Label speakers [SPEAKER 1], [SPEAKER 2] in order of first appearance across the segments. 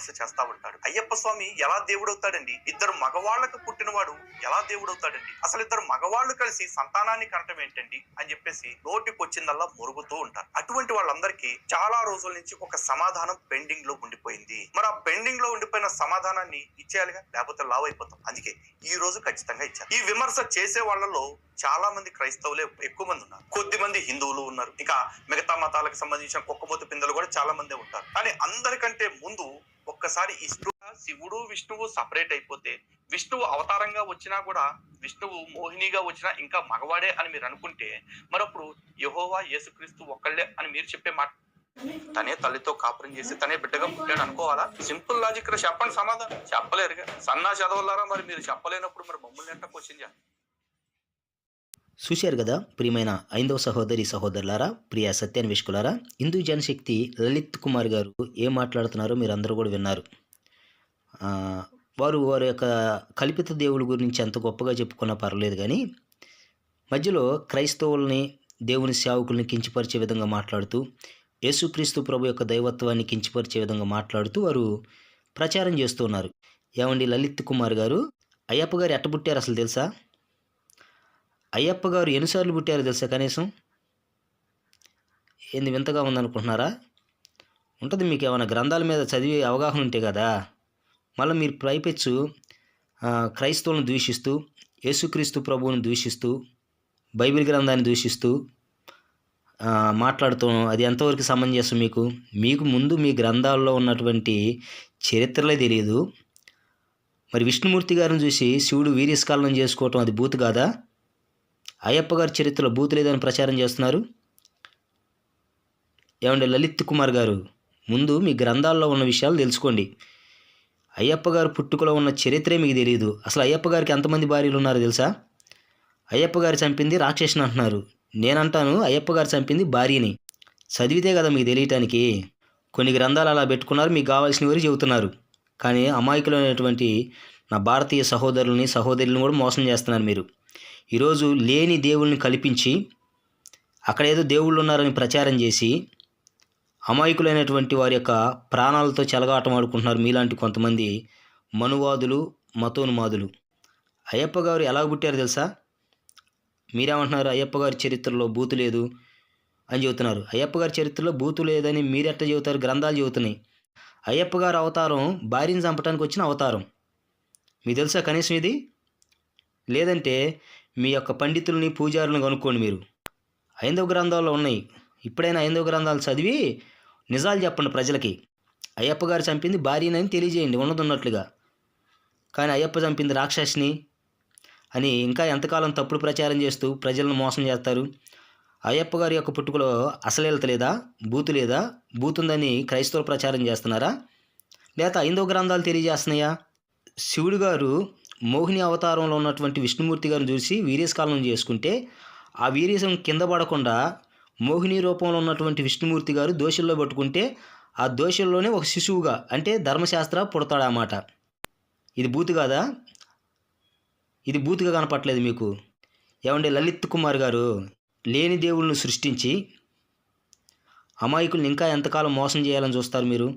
[SPEAKER 1] విమర్శ చేస్తా ఉంటాడు. అయ్యప్ప స్వామి ఎలా దేవుడవుతాడండి? ఇద్దరు మగవాళ్ళకు పుట్టినవాడు ఎలా దేవుడవుతాడండి? అసలు ఇద్దరు మగవాళ్ళు కలిసి సంతానాన్ని కనటం ఏంటండి? అని చెప్పేసి నోటికొచ్చిందల్లా మురుగుతూ ఉంటారు. అటువంటి వాళ్ళందరికీ చాలా రోజుల నుంచి ఒక సమాధానం పెండింగ్లో ఉండిపోయింది. మరి ఆ పెండింగ్లో ఉండిపోయిన సమాధానాన్ని ఇచ్చేయాలిగా? లేకపోతే లావ్ అయిపోతాం. అందుకే ఈ రోజు ఖచ్చితంగా ఇచ్చారు. ఈ విమర్శ చేసే వాళ్ళలో చాలా మంది క్రైస్తవులే ఎక్కువ మంది ఉన్నారు. కొద్ది మంది హిందువులు ఉన్నారు. ఇక మిగతా మతాలకు సంబంధించిన కుక్కబోతు పిందలు కూడా చాలా మంది ఉంటారు. కానీ అందరికంటే ముందు ఒక్కసారి ఈ శివుడు విష్ణువు సపరేట్ అయిపోతే విష్ణువు అవతారంగా వచ్చినా కూడా విష్ణువు మోహినిగా వచ్చినా ఇంకా మగవాడే అని మీరు అనుకుంటే మరప్పుడు యహోవా యేసుక్రీస్తు ఒక్కళ్ళే అని మీరు చెప్పే మాట తనే తల్లితో కాపురం చేసి తనే బిడ్డగా పుట్టాడు అనుకోవాలా? సింపుల్ లాజిక్ చెప్పండి సమాధానం. చెప్పలేరుగా. సన్నా చదవలారా మరి మీరు చెప్పలేనప్పుడు మరి మమ్మల్ని ఎంత క్వశ్చన్ చేయాలి?
[SPEAKER 2] చూశారు కదా ప్రియమైన ఐదవ సహోదరి సహోదరులారా ప్రియ సత్యాన్వేషకులారా హిందూ జనశక్తి లలిత్ కుమార్ గారు ఏం మాట్లాడుతున్నారో మీరు అందరూ కూడా విన్నారు. వారు వారి యొక్క కల్పిత దేవుడి గురించి ఎంత గొప్పగా చెప్పుకున్నా పర్లేదు కానీ మధ్యలో క్రైస్తవుల్ని దేవుని సేవకుల్ని కించపరిచే విధంగా మాట్లాడుతూ యేసుక్రీస్తు ప్రభు యొక్క దైవత్వాన్ని కించపరిచే విధంగా మాట్లాడుతూ వారు ప్రచారం చేస్తున్నారు ఏమండి లలిత్ కుమార్ గారు? అయ్యప్ప గారు ఎట్టబుట్టారు అసలు తెలుసా? అయ్యప్ప గారు ఎన్నిసార్లు పుట్టారు తెలుసా కనీసం? ఏంది వింతగా ఉందనుకుంటున్నారా? ఉంటుంది మీకు ఏమైనా గ్రంథాల మీద చదివి అవగాహన ఉంటే కదా. మళ్ళీ మీరు పైపెచ్చు క్రైస్తవులను దూషిస్తూ యేసుక్రీస్తు ప్రభువుని దూషిస్తూ బైబిల్ గ్రంథాన్ని దూషిస్తూ మాట్లాడుతూ అది ఎంతవరకు సమంజసం మీకు? మీకు ముందు మీ గ్రంథాల్లో ఉన్నటువంటి చరిత్రలే తెలియదు మరి విష్ణుమూర్తి గారిని చూసి శివుడు వీర్యస్కాలనం చేసుకోవటం అది బూత్ కాదా? అయ్యప్ప గారి చరిత్రలో బూతు లేదని ప్రచారం చేస్తున్నారు. ఏమండి లలిత్ కుమార్ గారు? ముందు మీ గ్రంథాల్లో ఉన్న విషయాలు తెలుసుకోండి. అయ్యప్ప గారు పుట్టుకలో ఉన్న చరిత్రే మీకు తెలియదు అసలు అయ్యప్ప గారికి ఎంతమంది భార్యలు ఉన్నారో తెలుసా? అయ్యప్ప గారు చంపింది రాక్షసుని అంటున్నారు. నేనంటాను అయ్యప్ప గారు చంపింది భార్యని. చదివితే కదా మీకు తెలియటానికి. కొన్ని గ్రంథాలు అలా పెట్టుకున్నారు మీకు కావాల్సిన వరకు చెబుతున్నారు. కానీ అమాయకులైనటువంటి నా భారతీయ సహోదరుల్ని సహోదరులను కూడా మోసం చేస్తున్నారు మీరు. ఈరోజు లేని దేవుల్ని కల్పించి అక్కడ ఏదో దేవుళ్ళు ఉన్నారని ప్రచారం చేసి అమాయకులైనటువంటి వారి యొక్క ప్రాణాలతో చెలగాటం ఆడుకుంటున్నారు మీలాంటి కొంతమంది మనువాదులు మతోన్మాదులు. అయ్యప్ప గారు ఎలా పుట్టారు తెలుసా? మీరేమంటున్నారు? అయ్యప్ప గారి చరిత్రలో బూతు లేదు అని చెబుతున్నారు. అయ్యప్ప గారి చరిత్రలో బూతు లేదని మీరెట్ట చెబుతారు? గ్రంథాలు చెబుతున్నాయి. అయ్యప్ప గారి అవతారం భార్యను చంపడానికి వచ్చిన అవతారం. మీకు తెలుసా కనీసం ఇది? లేదంటే మీ యొక్క పండితుల్ని పూజారులను కనుక్కోండి మీరు. ఐందవ గ్రంథాల్లో ఉన్నాయి. ఇప్పుడైనా ఐందవ గ్రంథాలు చదివి నిజాలు చెప్పండి ప్రజలకి. అయ్యప్ప గారు చంపింది భార్యనని తెలియజేయండి ఉన్నది ఉన్నట్లుగా కానీ అయ్యప్ప చంపింది రాక్షసిని అని ఇంకా ఎంతకాలం తప్పుడు ప్రచారం చేస్తూ ప్రజలను మోసం చేస్తారు? అయ్యప్ప గారి యొక్క పుట్టుకలో అసలేలత లేదా? బూతు లేదా? బూతుందని క్రైస్తవులు ప్రచారం చేస్తున్నారా? లేక ఐందో గ్రంథాలు తెలియజేస్తున్నాయా? శివుడు గారు మోహిని అవతారంలో ఉన్నటువంటి విష్ణుమూర్తి గారిని చూసి వీర్యస్కాలం చేసుకుంటే ఆ వీర్యసం కింద పడకుండా మోహిని రూపంలో ఉన్నటువంటి విష్ణుమూర్తి గారు దోషుల్లో పట్టుకుంటే ఆ దోషుల్లోనే ఒక శిశువుగా అంటే ధర్మశాస్త్ర పుడతాడన్నమాట. ఇది బూతు కాదా? ఇది బూతుగా కనపట్లేదు మీకు. ఏమంటే లలిత్ కుమార్ గారు? లేని దేవుళ్ళను సృష్టించి అమాయకుల్ని ఇంకా ఎంతకాలం మోసం చేయాలని చూస్తారు మీరు?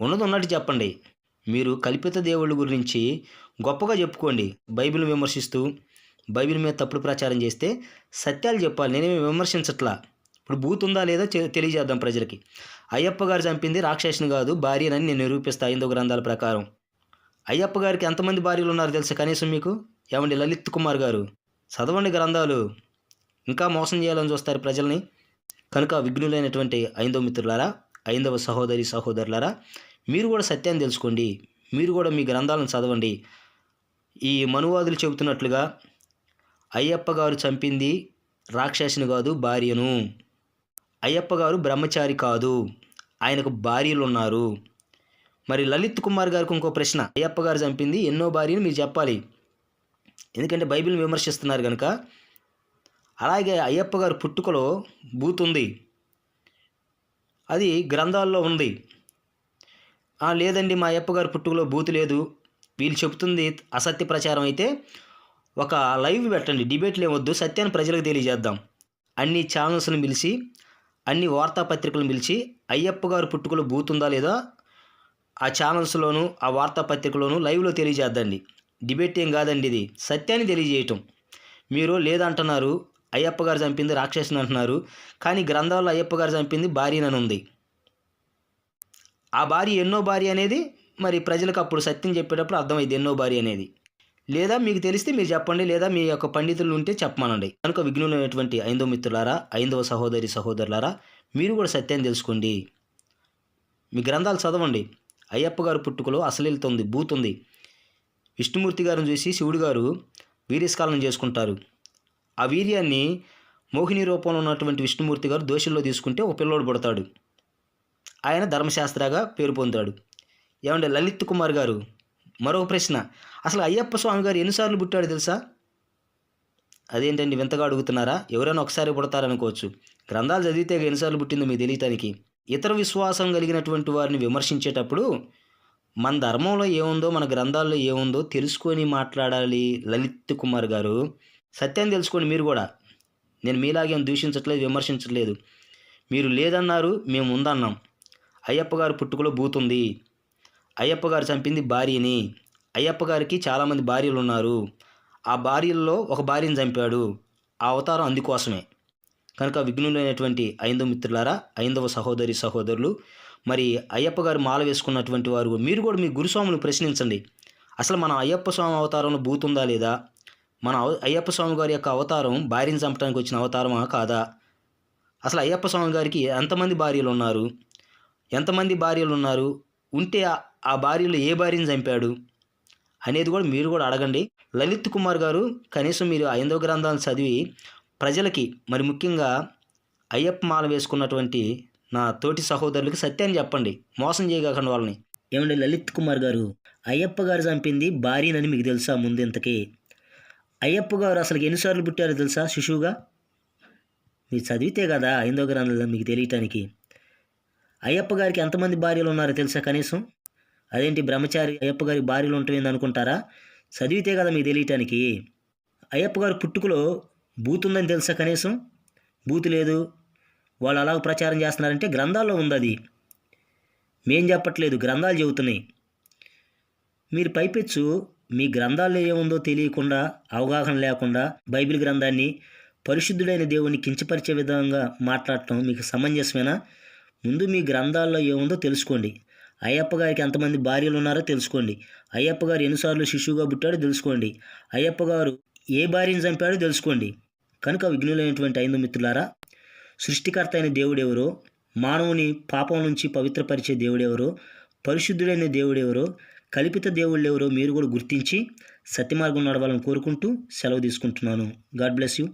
[SPEAKER 2] ఉన్నది ఉన్నట్టు చెప్పండి. మీరు కల్పిత దేవుళ్ళ గురించి గొప్పగా చెప్పుకోండి. బైబిల్ విమర్శిస్తూ బైబిల్ మీద తప్పుడు ప్రచారం చేస్తే సత్యాలు చెప్పాలి. నేనేమి విమర్శించట్లా? ఇప్పుడు బూత్ ఉందా లేదా తెలియజేద్దాం ప్రజలకి. అయ్యప్ప గారు చంపింది రాక్షసుని కాదు భార్యనని నేను నిరూపిస్తా ఐదో గ్రంథాల ప్రకారం. అయ్యప్ప గారికి ఎంతమంది భార్యలు ఉన్నారు తెలుసా కనీసం మీకు? ఏమండి లలిత్ కుమార్ గారు? చదవండి గ్రంథాలు. ఇంకా మోసం చేయాలని చూస్తారు ప్రజల్ని. కనుక విఘ్నులైనటువంటి ఐందో మిత్రులారా ఐందవ సహోదరి సహోదరులారా మీరు కూడా సత్యాన్ని తెలుసుకోండి. మీరు కూడా మీ గ్రంథాలను చదవండి. ఈ మనువాదులు చెబుతున్నట్లుగా అయ్యప్ప గారు చంపింది రాక్షసుని కాదు భార్యను. అయ్యప్ప గారు బ్రహ్మచారి కాదు. ఆయనకు భార్యలు ఉన్నారు మరి లలిత్ కుమార్ గారికి ఇంకో ప్రశ్న. అయ్యప్ప గారు చంపింది ఎన్నో భార్యను మీరు చెప్పాలి. ఎందుకంటే బైబిల్ని విమర్శిస్తున్నారు కనుక అలాగే అయ్యప్ప గారు పుట్టుకలో బూత్ ఉంది. అది గ్రంథాల్లో ఉంది. లేదండి మా అప్పగారు పుట్టుకలో బూతు లేదు. వీళ్ళు చెప్తుంది అసత్య ప్రచారం అయితే ఒక లైవ్ పెట్టండి డిబేట్లు ఏమొద్దు సత్యాన్ని ప్రజలకు తెలియజేద్దాం. అన్ని ఛానల్స్ని పిలిచి అన్ని వార్తాపత్రికలను పిలిచి అయ్యప్ప గారు పుట్టుకలో బూతుందా లేదా ఆ ఛానల్స్లోను ఆ వార్తాపత్రికలోను లైవ్లో తెలియజేద్దండి. డిబేట్ ఏం కాదండి ఇది. సత్యాన్ని తెలియజేయటం. మీరు లేదంటున్నారు అయ్యప్ప గారు చంపింది రాక్షసుని అంటున్నారు కానీ గ్రంథాల్లో అయ్యప్ప గారు చంపింది భార్యనని ఉంది. ఆ భార్య ఎన్నో భార్య అనేది మరి ప్రజలకు అప్పుడు సత్యం చెప్పేటప్పుడు అర్థమైంది ఎన్నో భార్య అనేది. లేదా మీకు తెలిస్తే మీరు చెప్పండి లేదా మీ యొక్క పండితులు ఉంటే చెప్పమనండి. కనుక విఘ్నులైనటువంటి ఐందవ మిత్రులారా ఐందవ సహోదరి సహోదరులారా మీరు కూడా సత్యాన్ని తెలుసుకోండి. మీ గ్రంథాలు చదవండి. అయ్యప్ప గారు పుట్టుకలో అసలిల్తుంది బూతుంది విష్ణుమూర్తి గారిని చూసి శివుడు గారు వీర్యస్కాలం చేసుకుంటారు. ఆ వీర్యాన్ని మోహిని రూపంలో ఉన్నటువంటి విష్ణుమూర్తి గారు దోషుల్లో తీసుకుంటే ఒక పిల్లోడు పుడతాడు. ఆయన ధర్మశాస్త్రగా పేరు పొందాడు. ఏమంటే లలిత్ కుమార్ గారు? మరో ప్రశ్న. అసలు అయ్యప్ప స్వామి గారు ఎన్నిసార్లు పుట్టాడు తెలుసా? అదేంటండి వింతగా అడుగుతున్నారా? ఎవరైనా ఒకసారి పుడతారనుకోవచ్చు. గ్రంథాలు చదివితే ఎన్నిసార్లు పుట్టిందో మీకు తెలియటానికి. ఇతర విశ్వాసం కలిగినటువంటి వారిని విమర్శించేటప్పుడు మన ధర్మంలో ఏముందో మన గ్రంథాల్లో ఏముందో తెలుసుకొని మాట్లాడాలి లలిత్ కుమార్ గారు. సత్యాన్ని తెలుసుకోండి మీరు కూడా. నేను మీలాగేం దూషించట్లేదు విమర్శించట్లేదు. మీరు లేదన్నారు మేము ఉందన్నాం. అయ్యప్పగారు పుట్టుకలో బూతుంది అయ్యప్ప గారు చంపింది భార్యని. అయ్యప్ప గారికి చాలామంది భార్యలు ఉన్నారు ఆ భార్యల్లో ఒక భార్యను చంపాడు. ఆ అవతారం అందుకోసమే. కనుక విఘ్నులైనటువంటి ఐందవ మిత్రులారా ఐందవ సహోదరి సహోదరులు మరి అయ్యప్ప గారు మాల వేసుకున్నటువంటి వారు మీరు కూడా మీ గురుస్వాములు ప్రశ్నించండి. అసలు మన అయ్యప్ప స్వామి అవతారంలో బూతుందా లేదా? మన అయ్యప్ప స్వామి గారి యొక్క అవతారం భార్యను చంపడానికి వచ్చిన అవతారమా కాదా? అసలు అయ్యప్ప స్వామి గారికి ఎంతమంది భార్యలు ఉన్నారు? ఎంతమంది భార్యలు ఉన్నారు ఉంటే ఆ- భార్యలో భార్యలు ఏ భార్యను చంపాడు? అనేది కూడా మీరు కూడా అడగండి. లలిత్ కుమార్ గారు కనీసం మీరు ఐదో గ్రంథాలను చదివి ప్రజలకి మరి ముఖ్యంగా అయ్యప్ప మాల వేసుకున్నటువంటి నా తోటి సహోదరులకి సత్యాన్ని చెప్పండి. మోసం చేయకండి వాళ్ళని. ఏమండి లలిత్ కుమార్ గారు? అయ్యప్ప గారు చంపింది భార్యనని మీకు తెలుసా ముందంతకీ? అయ్యప్ప గారు అసలు ఎన్నిసార్లు పుట్టారో తెలుసా శిశువుగా? మీరు చదివితే కదా ఐందో గ్రంథాలు మీకు తెలియటానికి. అయ్యప్ప గారికి ఎంతమంది భార్యలు ఉన్నారో తెలుసా కనీసం? అదేంటి బ్రహ్మచారి అయ్యప్ప గారి భార్యలు ఉంటుంది అనుకుంటారా? చదివితే కదా మీకు తెలియటానికి. అయ్యప్ప గారు పుట్టుకలో బూతుందని ఉందని తెలుసా కనీసం? బూతు లేదు. వాళ్ళు అలాగ ప్రచారం చేస్తున్నారంటే గ్రంథాల్లో ఉంది అది. మేం చెప్పట్లేదు గ్రంథాలు చెబుతున్నాయి. మీరు పైపెచ్చు మీ గ్రంథాల్లో ఏముందో తెలియకుండా అవగాహన లేకుండా బైబిల్ గ్రంథాన్ని పరిశుద్ధుడైన దేవుని కించపరిచే విధంగా మాట్లాడటం మీకు సమంజసమేనా? ముందు మీ గ్రంథాల్లో ఏముందో తెలుసుకోండి. అయ్యప్ప గారికి ఎంతమంది భార్యలు ఉన్నారో తెలుసుకోండి. అయ్యప్ప గారు ఎన్నిసార్లు శిశువుగా పుట్టాడో తెలుసుకోండి. అయ్యప్ప గారు ఏ భార్యను చంపాడో తెలుసుకోండి. కనుక విఘ్నులైనటువంటి ఐదు మిత్రులారా సృష్టికర్త అయిన దేవుడెవరో మానవుని పాపం నుంచి పవిత్రపరిచే దేవుడెవరో పరిశుద్ధుడైన దేవుడెవరో కల్పిత దేవుళ్ళెవరో మీరు కూడా గుర్తించి సత్యమార్గం నడవాలని కోరుకుంటూ సెలవు తీసుకుంటున్నాను. God bless you.